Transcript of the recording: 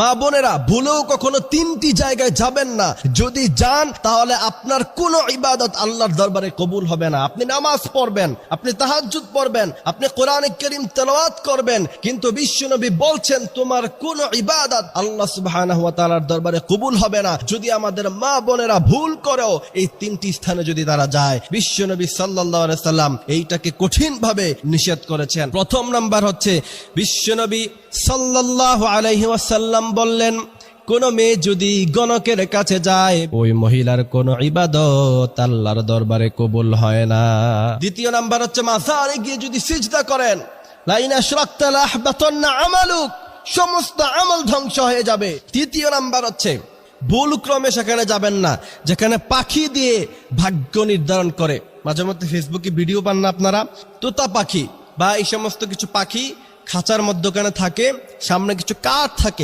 মা বোনেরা, ভুলেও কখনো তিনটি জায়গায় যাবেন না। যদি যান, তাহলে আপনার কোনো ইবাদত আল্লাহর দরবারে কবুল হবে না। আপনি নামাজ পড়বেন, আপনি তাহাজ্জুদ পড়বেন, আপনি কোরআন করিম তেলাওয়াত করবেন, কিন্তু বিশ্বনবী বলছেন, তোমার কোন ইবাদত আল্লাহ তাআলার দরবারে কবুল হবে না। যদি আমাদের মা বোনেরা ভুল করেও এই তিনটি স্থানে যদি তারা যায়। বিশ্বনবী সাল্লাল্লাহু সাল্লাম এইটাকে কঠিন ভাবে নিষেধ করেছেন। প্রথম নাম্বার হচ্ছে, বিশ্বনবী সাল্লাল্লাহু আলাইহি ওয়াসাল্লাম বললেন কোন মেয়ে যদি গণকের কাছে যায় ওই মহিলার কোন ইবাদত আল্লাহর দরবারে কবুল হয় না। দ্বিতীয় নাম্বার হচ্ছে মাজারে গিয়ে যদি সিজদা করেন লাইনা শরাক্তা লাহবাতান্না আমালুক সমস্ত আমল ধ্বংস হয়ে যাবে। তৃতীয় নাম্বার হচ্ছে ভুল ক্রমে সেখানে যাবেন না যেখানে পাখি দিয়ে ভাগ্য নির্ধারণ করে। মাঝে মধ্যে ফেসবুকে ভিডিও পান না আপনারা? তোতা পাখি বা এই সমস্ত কিছু পাখি খাঁচার মধ্যখানে থাকে সামনে কিছু কাঠ থাকে।